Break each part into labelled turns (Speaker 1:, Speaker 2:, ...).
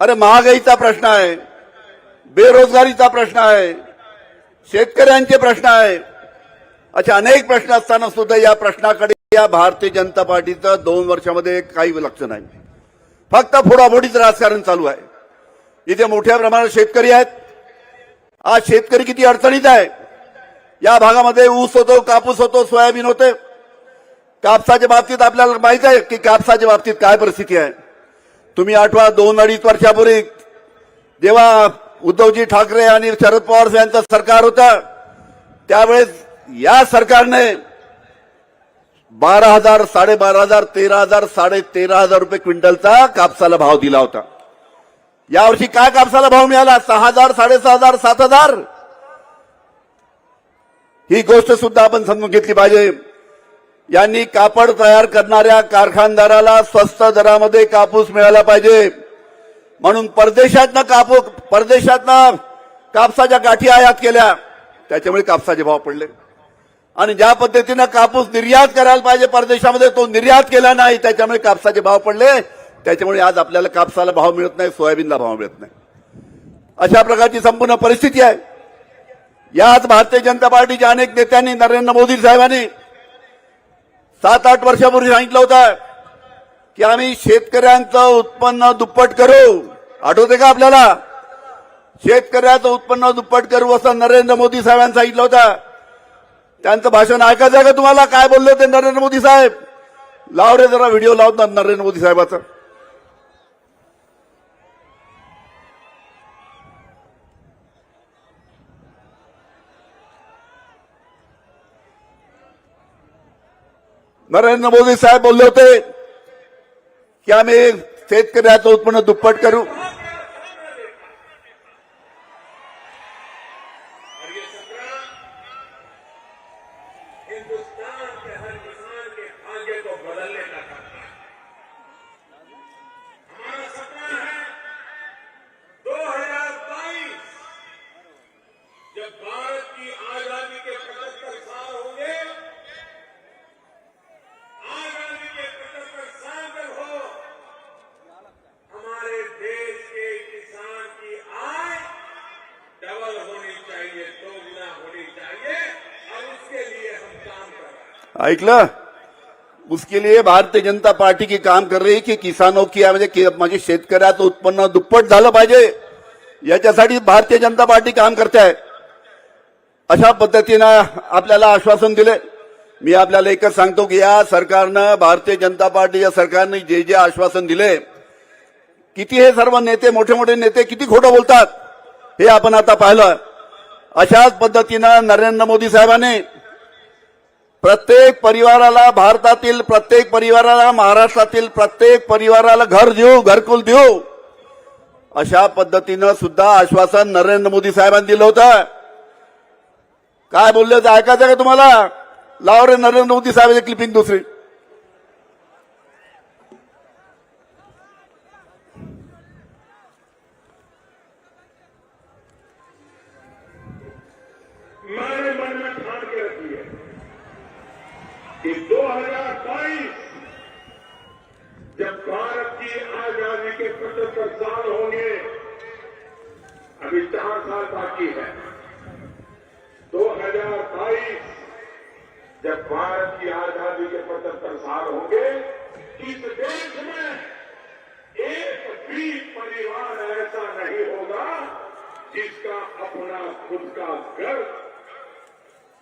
Speaker 1: अरे महागाईचा प्रश्न आहे बेरोजगारीचा प्रश्न आहे शेतकऱ्यांचे प्रश्न आहे. असे अनेक प्रश्न असताना सुद्धा या प्रश्नाकडे या भारतीय जनता पार्टीचं दोन वर्षामध्ये काही लक्ष नाही. फक्त फोडाफोडीचं राजकारण चालू आहे. इथे मोठ्या प्रमाणात शेतकरी आहेत. आज शेतकरी किती अडचणीत आहे? या भागामध्ये ऊस होतो कापूस होतो सोयाबीन होते. कापसाच्या बाबतीत आपल्याला माहीत आहे की कापसाच्या बाबतीत काय परिस्थिती आहे? तुम्ही आठवा दोन अडीच वर्षापूर्वी जेव्हा उद्धवजी ठाकरे आणि शरद पवार यांचं सरकार होतं त्यावेळेस या सरकारने बारा हजार साडेबारा हजार तेरा हजार साडे तेरा हजार रुपये क्विंटलचा कापसाला भाव दिला होता. यावर्षी काय कापसाला भाव मिळाला? सहा हजार साडेसहा हजार सात हजार? ही गोष्ट सुद्धा आपण समजून घेतली पाहिजे. यांनी कापड तयार करणाऱ्या कारखानदाराला स्वस्त दरामध्ये कापूस मिळाला पाहिजे. म्हणून परदेशातनं कापूस परदेशातनं कापसाच्या गाठी आयात केल्या. त्याच्यामुळे कापसाचे भाव पडले. आणि ज्या पद्धतीनं कापूस निर्यात करायला पाहिजे परदेशामध्ये तो निर्यात केला नाही त्याच्यामुळे कापसाचे भाव पडले. त्याच्यामुळे आज आपल्याला कापसाला भाव मिळत नाही सोयाबीनला भाव मिळत नाही. अशा प्रकारची संपूर्ण परिस्थिती आहे. याच भारतीय जनता पार्टीच्या अनेक नेत्यांनी नरेंद्र मोदी साहेबांनी सात आठ वर्षापूर्वी सांगितलं होतं की आम्ही शेतकऱ्यांचं उत्पन्न दुप्पट करू. आठवते का आपल्याला? शेतकऱ्याचं उत्पन्न दुप्पट करू असं नरेंद्र मोदी साहेबांनी सांगितलं होतं. त्यांचं भाषण ऐकायचं आहे का तुम्हाला? काय बोलले होते नरेंद्र मोदी साहेब? लाव रे जरा व्हिडिओ लावतात नरेंद्र मोदी साहेबाचा. नरेंद्र मोदी साहेब बोलले होते की आम्ही शेतकऱ्याचं उत्पन्न दुप्पट करू
Speaker 2: और ये सपना हिंदुस्तान के हर किसान के भाग्य को बदलने का सपना है हमारा सपना है 2022 जब भारत की आजादी के 75 साल होंगे आजादी के 75 साल जब हो हमारे देश के किसान की आय डबल होनी चाहिए दो गुना होनी चाहिए और उसके लिए हम काम कर रहे हैं
Speaker 1: ऐकलं उसके लिए भारतीय जनता पार्टी की काम कर रही की किसानों की म्हणजे की- म्हणजे शेतकऱ्याचं उत्पन्न दुप्पट झालं पाहिजे. याच्यासाठी भारतीय जनता पार्टी काम करते आहे. अशा पद्धतीनं आपल्याला आश्वासन दिले. मी आपल्याला एकच सांगतो की या सरकारनं भारतीय जनता पार्टीच्या सरकारने जे जे आश्वासन दिले किती हे सर्व नेते मोठे मोठे नेते किती खोटं बोलतात हे आपण आता पाहिलं. अशाच पद्धतीनं नरेंद्र मोदी साहेबांनी प्रत्येक परिवाराला भारतातील प्रत्येक परिवाराला महाराष्ट्रातील प्रत्येक परिवाराला घर देऊ घरकुल देऊ अशा पद्धतीनं सुद्धा आश्वासन नरेंद्र मोदी साहेबांनी दिलं होतं. काय बोलले होते? ऐकायचं का तुम्हाला? लाव रे नरेंद्र मोदी साहेबांची क्लिपिंग दुसरी.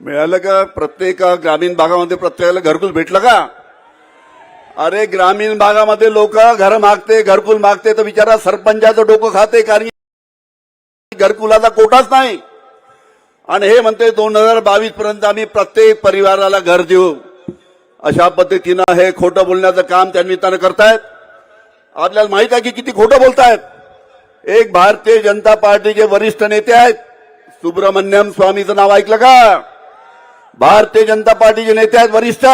Speaker 1: मिळालं का? प्रत्येक ग्रामीण भागामध्ये प्रत्येकाला घरकुल भेटलं का? अरे ग्रामीण भागामध्ये लोक घर मागते घरकुल मागते तर बिचारा सरपंचाचं डोकं खाते कारण घरकुलाचा कोटाच नाही. आणि हे म्हणते दोन हजार बावीस पर्यंत आम्ही प्रत्येक परिवाराला घर देऊ. अशा पद्धतीनं हे खोटं बोलण्याचं काम त्या निमित्तानं करतायत. आपल्याला माहीत आहे की किती खोटं बोलतायत. एक भारतीय जनता पार्टीचे वरिष्ठ नेते आहेत. सुब्रमण्यम स्वामीचं नाव ऐकलं का? भारतीय जनता पार्टीचे नेते आहेत वरिष्ठ.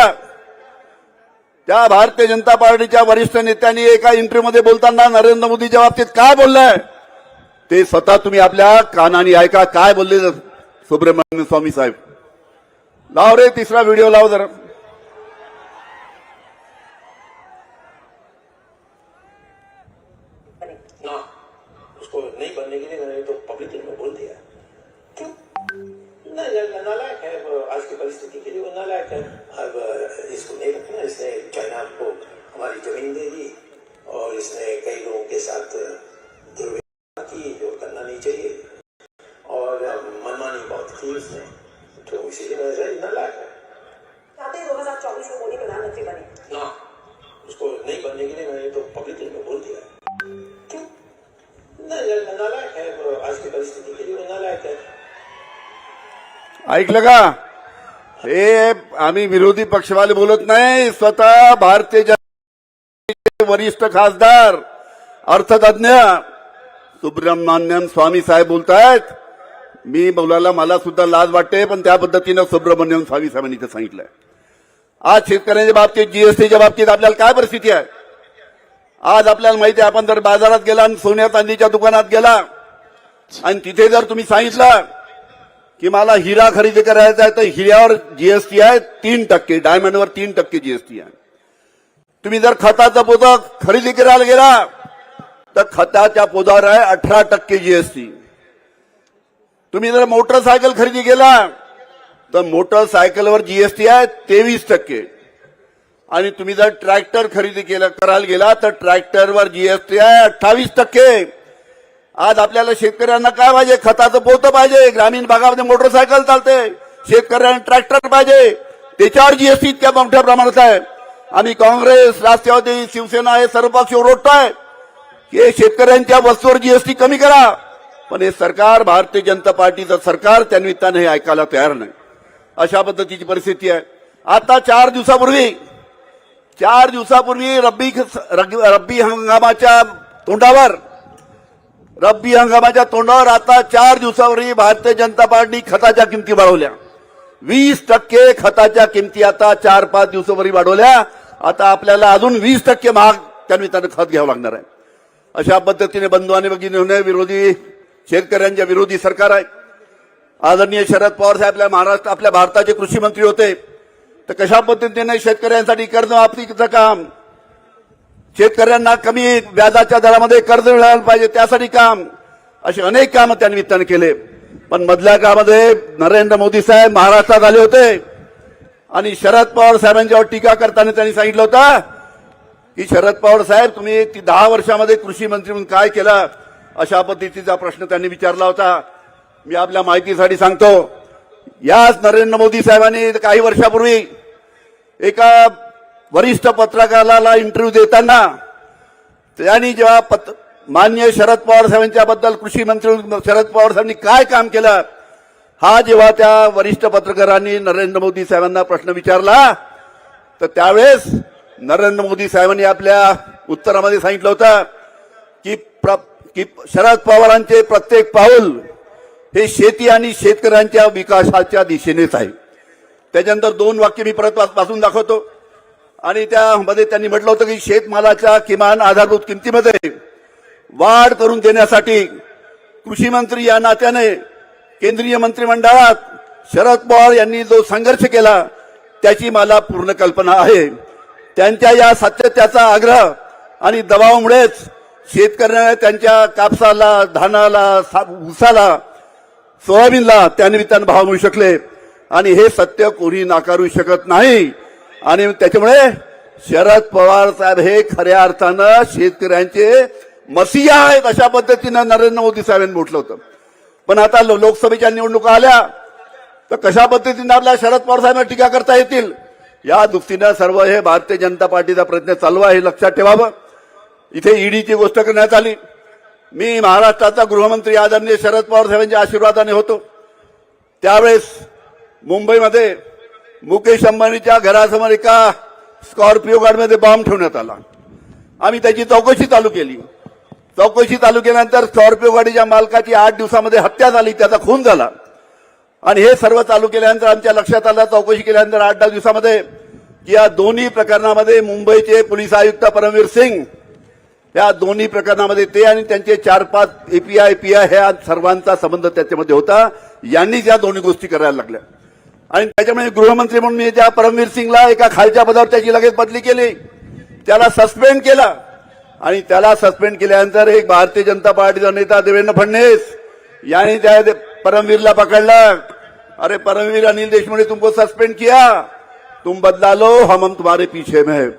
Speaker 1: त्या भारतीय जनता पार्टीच्या वरिष्ठ नेत्यांनी एका इंटरव्ह्यूमध्ये बोलताना नरेंद्र मोदीच्या बाबतीत काय बोललंय ते स्वतः तुम्ही आपल्या कानाने ऐका काय बोलले सुब्रमण्यम स्वामी साहेब. लाव रे तिसरा व्हिडिओ लाव जरा.
Speaker 2: ना
Speaker 3: नहीं बनने के लिए तो पब्लिक बोल दिया. नालायक है आज की परिस्थिति के लिए वो नालायक है। अब इसको नहीं रखना इसने चाइना को हमारी ज़मीन दे दी और इसने कई लोगों के साथ दुर्व्यवहार की जो करना नहीं चाहिए। और मनमानी बहुत की उसने तो इसीलिए मैं सही नालायक है।
Speaker 4: चाहते हैं दो हज़ार चौबीस में मोदी प्रधानमंत्री बने।
Speaker 3: ना उसको नहीं बनने के लिए मैंने तो पब्लिकली में बोल दिया। क्यों? नालायक है आज की परिस्थिति के लिए वो नालायक है।
Speaker 1: ऐकलं का? हे आम्ही विरोधी पक्षवाले बोलत नाही. स्वतः भारतीय जनता वरिष्ठ खासदार अर्थतज्ञ सुब्रमण्यम स्वामी साहेब बोलतायत. मी बोलायला मला सुद्धा लाज वाटते पण त्या पद्धतीनं सुब्रमण्यम स्वामी साहेबांनी इथं सांगितलंय. आज शेतकऱ्यांच्या बाबतीत जीएसटीच्या बाबतीत आपल्याला काय परिस्थिती आहे? आज आपल्याला माहिती आहे आपण जर बाजारात गेला आणि सोन्या चांदीच्या दुकानात गेला आणि तिथे जर तुम्ही सांगितलं की मला हिरा खरेदी करायचा आहे तर हिऱ्यावर जीएसटी आहे तीन टक्के डायमंडवर तीन टक्के जीएसटी आहे. तुम्ही जर खताचं पोतं खरेदी करायला गेला तर खताच्या पोदावर आहे अठरा टक्के जीएसटी तुम्ही जर मोटरसायकल खरेदी केला तर मोटरसायकलवर जीएसटी आहे तेवीस टक्के. आणि तुम्ही जर ट्रॅक्टर खरेदी केलं करायला गेला तर ट्रॅक्टरवर जीएसटी आहे अठ्ठावीस टक्के. आज आपल्याला शेतकऱ्यांना काय पाहिजे? खताचं पोतं पाहिजे. ग्रामीण भागामध्ये मोटरसायकल चालते. शेतकऱ्यांना ट्रॅक्टर पाहिजे. त्याच्यावर जीएसटी इतक्या मोठ्या प्रमाणात आहे. आम्ही काँग्रेस राष्ट्रवादी शिवसेना हे सर्व पक्ष ओरडतोय की हे शेतकऱ्यांच्या वस्तूवर जीएसटी कमी करा. पण हे सरकार भारतीय जनता पार्टीचं सरकार त्या निमित्तानं हे ऐकायला तयार नाही. अशा पद्धतीची परिस्थिती आहे. आता चार दिवसापूर्वी चार दिवसापूर्वी रब्बी रब्बी हंगामाच्या तोंडावर रब्बी हंगामाच्या तोंडावर आता चार दिवसावरही भारतीय जनता पार्टी खताच्या किमती वाढवल्या. वीस टक्के खताच्या किमती आता चार पाच दिवसावरही वाढवल्या. आता आपल्याला अजून वीस टक्के महाग त्यानिमित्तानं खत घ्यावं लागणार आहे. अशा पद्धतीने बंधू आणि भगिनी विरोधी शेतकऱ्यांच्या विरोधी सरकार आहे. आदरणीय शरद पवार साहेब आपल्या महाराष्ट्र आपल्या भारताचे कृषी मंत्री होते. तर कशा पद्धतीने शेतकऱ्यांसाठी कर्जमाफीचं काम शेतकऱ्यांना कमी व्याजाच्या दरामध्ये कर्ज मिळायला पाहिजे त्यासाठी काम. असे अनेक कामं त्या निमित्तानं केले. पण मधल्या काळामध्ये नरेंद्र मोदी साहेब महाराष्ट्रात आले होते. आणि शरद पवार साहेबांच्यावर टीका करताना त्यांनी सांगितलं होतं की शरद पवार साहेब तुम्ही ती दहा वर्षामध्ये कृषी मंत्री म्हणून काय केलं? अशा पद्धतीचा प्रश्न त्यांनी विचारला होता. मी आपल्या माहितीसाठी सांगतो याच नरेंद्र मोदी साहेबांनी काही वर्षापूर्वी एका वरिष्ठ पत्रकाराला इंटरव्ह्यू देताना त्यांनी जेव्हा पत मान्य शरद पवार साहेबांच्या बद्दल कृषी मंत्री शरद पवार साहेबांनी काय काम केलं हा जेव्हा त्या वरिष्ठ पत्रकारांनी नरेंद्र मोदी साहेबांना प्रश्न विचारला तर त्यावेळेस नरेंद्र मोदी साहेबांनी आपल्या उत्तरामध्ये सांगितलं होतं की प्र की शरद पवारांचे प्रत्येक पाऊल हे शेती आणि शेतकऱ्यांच्या विकासाच्या दिशेनेच आहे. त्याच्यानंतर दोन वाक्य मी परत वाचून दाखवतो. आणि त्यामध्ये त्यांनी म्हटलं होतं की शेतमालाच्या किमान आधारभूत किमतीमध्ये वाढ करून देण्यासाठी कृषी मंत्री या नात्याने केंद्रीय मंत्रिमंडळात शरद पवार यांनी जो संघर्ष केला त्याची मला पूर्ण कल्पना आहे. त्यांच्या या सातत्याचा आग्रह आणि दबावामुळेच शेतकऱ्यांना त्यांच्या कापसाला धानाला सा- ऊसाला सोयाबीनला त्यानिमित्तानं भाव मिळू शकले. आणि हे सत्य कोणी नाकारू शकत नाही. आणि त्याच्यामुळे शरद पवार साहेब हे खऱ्या अर्थानं शेतकऱ्यांचे मसिया आहेत अशा पद्धतीनं नरेंद्र मोदी साहेबांनी म्हटलं होतं. पण आता लो- लोकसभेच्या निवडणुका आल्या तर कशा पद्धतीनं आपल्या शरद पवार साहेबांना टीका करता येतील? या दृष्टीनं सर्व हे भारतीय जनता पार्टीचा प्रयत्न चालू आहे हे लक्षात ठेवावं. इथे ईडीची गोष्ट करण्यात आली. मी महाराष्ट्राचा गृहमंत्री आदरणीय शरद पवार साहेबांच्या आशीर्वादाने होतो. त्यावेळेस मुंबईमध्ये मुकेश अंबानीच्या घरासमोर एका स्कॉर्पिओ गाडीमध्ये बॉम्ब ठेवण्यात आला. आम्ही त्याची चौकशी चालू केली. चौकशी चालू केल्यानंतर स्कॉर्पिओ गाडीच्या मालकाची आठ दिवसामध्ये हत्या झाली त्याचा खून झाला. आणि हे सर्व चालू केल्यानंतर आमच्या लक्षात आलं चौकशी केल्यानंतर आठ दहा दिवसामध्ये की या दोन्ही प्रकरणामध्ये मुंबईचे पोलीस आयुक्त परमवीर सिंग या दोन्ही प्रकरणामध्ये ते आणि त्यांचे चार पाच एपीआय पीआय ह्या सर्वांचा संबंध त्याच्यामध्ये होता. यांनीच या दोन्ही गोष्टी करायला लागल्या. आणि त्याच्यामुळे गृहमंत्री म्हणून मी त्या परमवीर सिंगला एका खालच्या पदावर त्याची लगेच बदली केली. त्याला सस्पेंड केला. आणि त्याला सस्पेंड केल्यानंतर एक भारतीय जनता पार्टीचा नेता देवेंद्र फडणवीस यांनी त्या दे- परमवीरला पकडलं. अरे परमवीर अनिल देशमुख ने तुमको सस्पेंड किया. तुम बदला लो हम हम तुम्हारे पीछे में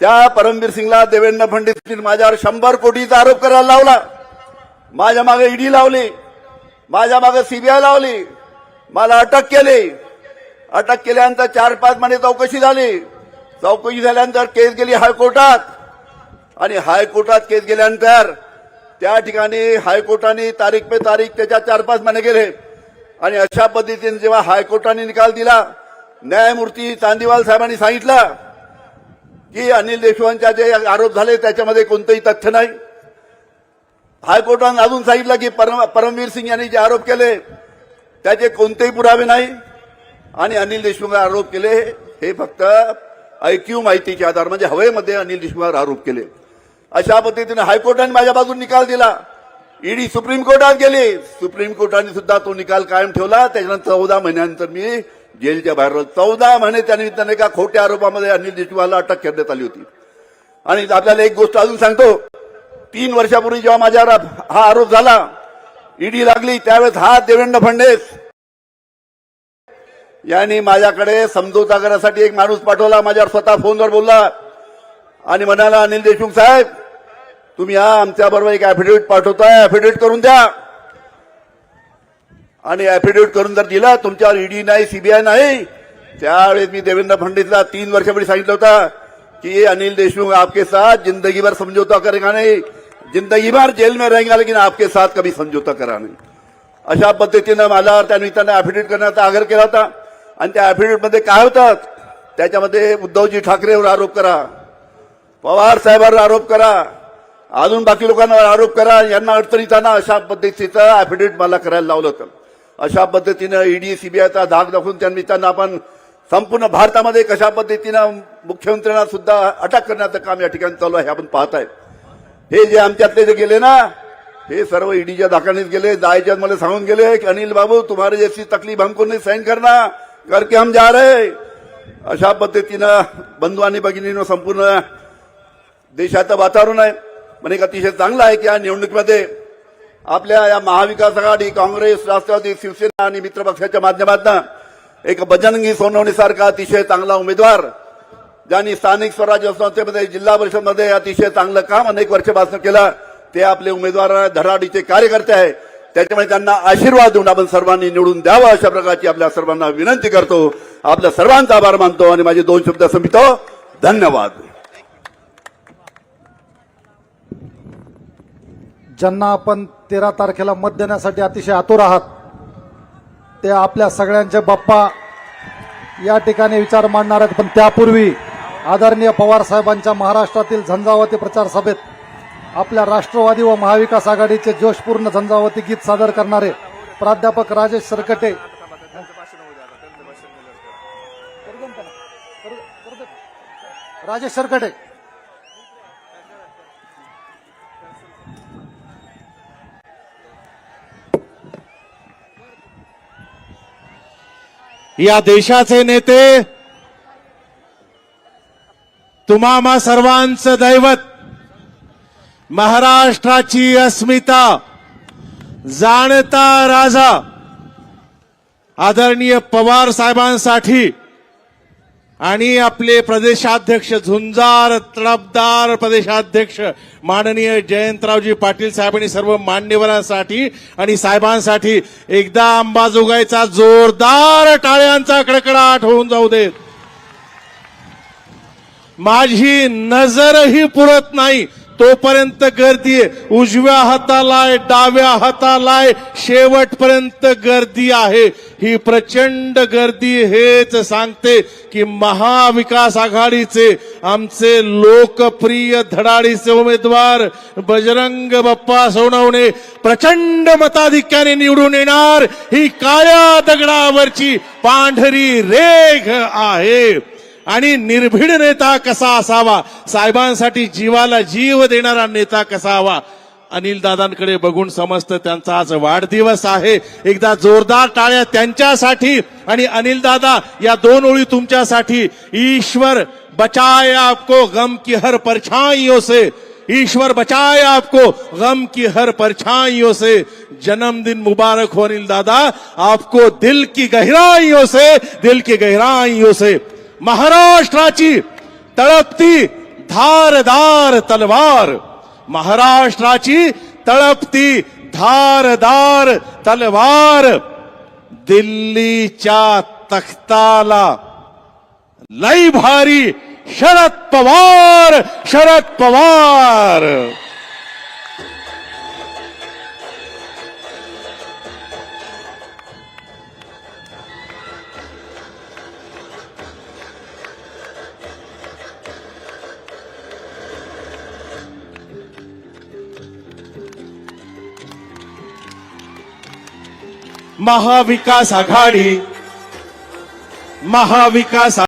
Speaker 1: त्या परमवीर सिंगला देवेंद्र फडणवीस माझ्यावर शंभर कोटीचा आरोप करायला लावला. माझ्या मागे ईडी लावली. माझ्या मागे सीबीआय लावली. मला अटक केली. अटक केल्यानंतर चार पाच महिने चौकशी झाली. चौकशी झाल्यानंतर केस गेली हायकोर्टात. आणि हायकोर्टात केस गेल्यानंतर त्या ठिकाणी हायकोर्टाने तारीख पे तारीख त्याच्या चार पाच महिने गेले. आणि अशा पद्धतीने जेव्हा हायकोर्टाने निकाल दिला न्यायमूर्ती चांदीवाल साहेबांनी सांगितलं की अनिल देशमुखांच्या जे आरोप झाले त्याच्यामध्ये कोणतंही तथ्य नाही. हायकोर्टानं अजून सांगितलं की परम परमवीर सिंग यांनी जे आरोप केले त्याचे कोणतेही पुरावे नाही. आणि अनिल देशमुख आरोप केले हे फक्त ऐक्यू माहितीच्या आधार म्हणजे हवेमध्ये अनिल देशमुखावर आरोप केले. अशा पद्धतीने हायकोर्टाने माझ्या बाजून निकाल दिला. ईडी सुप्रीम कोर्टात गेली. सुप्रीम कोर्टाने सुद्धा तो निकाल कायम ठेवला. त्याच्यानंतर चौदा महिन्यानंतर मी जेलच्या बाहेर राहिलो. चौदा महिने त्यानिमित्ताने एका खोट्या आरोपामध्ये अनिल देशमुखला अटक करण्यात आली होती. आणि आपल्याला एक गोष्ट अजून सांगतो. तीन वर्षापूर्वी जेव्हा माझ्यावर हा आरोप झाला ईडी लागली त्यावेळेस हा देवेंद्र फडणवीस यांनी माझ्याकडे समजोता करण्यासाठी एक माणूस पाठवला माझ्यावर स्वतः फोनवर बोलला. आणि म्हणाला अनिल देशमुख साहेब तुम्ही हा आमच्याबरोबर एक ऍफिडेव्हिट पाठवताय ऍफिडेव्हिट करून द्या. आणि ऍफिडेव्हिट करून जर दिला तुमच्यावर ईडी नाही सीबीआय नाही त्यावेळेस मी देवेंद्र फडणवीसला तीन वर्षापूर्वी सांगितलं होतं की अनिल देशमुख आपके साथ जिंदगी भर समझौता करेगा नाही जिंदगी भर जेल में रहेगा लेकिन आपके साथ कभी समझौता करा नाही. अशा पद्धतीनं मला त्या निमित्तानं ऍफिडेव्हिट करण्याचा आग्रह केला होता. आणि त्या ॲफिडेव्हिटमध्ये काय होतात त्याच्यामध्ये उद्धवजी ठाकरेवर आरोप करा. पवार साहेबांवर आरोप करा. अजून बाकी लोकांवर आरोप करा. यांना अडचणीत आणा अशा पद्धतीचं ऍफिडेव्हिट मला करायला लावलं होतं. अशा पद्धतीनं ईडी सीबीआयचा धाक दाखवून त्यांनी त्यांना आपण संपूर्ण भारतामध्ये कशा पद्धतीनं मुख्यमंत्र्यांना सुद्धा अटक करण्याचं काम या ठिकाणी चालू आहे आपण आपण पाहताय. हे जे आमच्यातले जे गेले ना हे सर्व ईडीच्या धाकानेच गेले. जायच्या मला सांगून गेले की अनिल बाबू तुम्हाला जशी तकलीफ हमको नाही सहन करणार करके हम जा रहे अशा पद्धतीनं बंधू आणि भगिनीनं संपूर्ण देशाचं वातावरण आहे. पण एक अतिशय चांगलं आहे की या निवडणुकीमध्ये आपल्या या महाविकास आघाडी काँग्रेस राष्ट्रवादी शिवसेना आणि मित्र पक्षाच्या माध्यमातून एक बजरंगी सोनवणीसारखा अतिशय चांगला उमेदवार ज्यांनी स्थानिक स्वराज्य संस्थेमध्ये जिल्हा परिषदमध्ये अतिशय चांगलं काम अनेक वर्षापासून केलं ते आपले उमेदवार धडाडीचे कार्यकर्ते आहे त्याच्यामुळे त्यांना आशीर्वाद देऊन आपण सर्वांनी निवडून द्यावं अशा प्रकारची आपल्या सर्वांना विनंती करतो. आपल्या सर्वांचा आभार मानतो आणि माझे दोन शब्द संपितो. धन्यवाद.
Speaker 5: ज्यांना आपण तेरा तारखेला मत देण्यासाठी अतिशय आतुर आहात ते आपल्या सगळ्यांचे बाप्पा या ठिकाणी विचार मांडणार आहेत. पण त्यापूर्वी आदरणीय पवार साहेबांच्या महाराष्ट्रातील झंझावती प्रचार सभेत आपल्या राष्ट्रवादी व महाविकास आघाडीचे जोशपूर्ण झंझावती गीत सादर करणारे प्राध्यापक राजेश सरकटे. राजेश सरकटे.
Speaker 6: या देशाचे नेते तुम्हा सर्वांचं दैवत महाराष्ट्राची अस्मिता जाणता राजा आदरणीय पवार साहेबांसाठी आणि आपले प्रदेशाध्यक्ष झुंजार तडफदार प्रदेशाध्यक्ष माननीय जयंतरावजी पाटील साहेब आणि सर्व मान्यवरांसाठी आणि साहेबांसाठी एकदा अंबाजोगाईचा जोरदार टाळ्यांचा कडकडाट होऊन जाऊ देत. माझी नजरही पुरत नाही. तोपर्यंत गर्दी आहे. उजव्या हातालाय डाव्या हातालाय शेवटपर्यंत गर्दी आहे. ही प्रचंड गर्दी हेच सांगते की महाविकास आघाडीचे आमचे लोकप्रिय धडाडीचे उमेदवार बजरंग बाप्पा सोनवणे प्रचंड मताधिक्याने निवडून येणार. ही काळ्या दगडावरची पांढरी रेघ आहे. आणि निर्भीड नेता कसा असावा? साहेबांसाठी जीवाला जीव देणारा नेता कसा हवा? अनिल दादांकडे बघून समजतं त्यांचा आज वाढदिवस आहे. एकदा जोरदार टाळ्या त्यांच्यासाठी आणि अनिल दादा या दोन ओळी तुमच्यासाठी. ईश्वर बचाय आपको गम की हर परछाइयों से. ईश्वर बचाए आपको गम की हर परछाइयों से. जन्मदिन मुबारक हो अनिल दादा आपको दिल की गहराइयों से दिल की गहराइयों से. महाराष्ट्राची तळपती धारदार तलवार. महाराष्ट्राची तळपती धारदार तलवार. दिल्लीच्या तख्ताला लई भारी शरद पवार शरद पवार. महाविकास आघाडी. महाविकास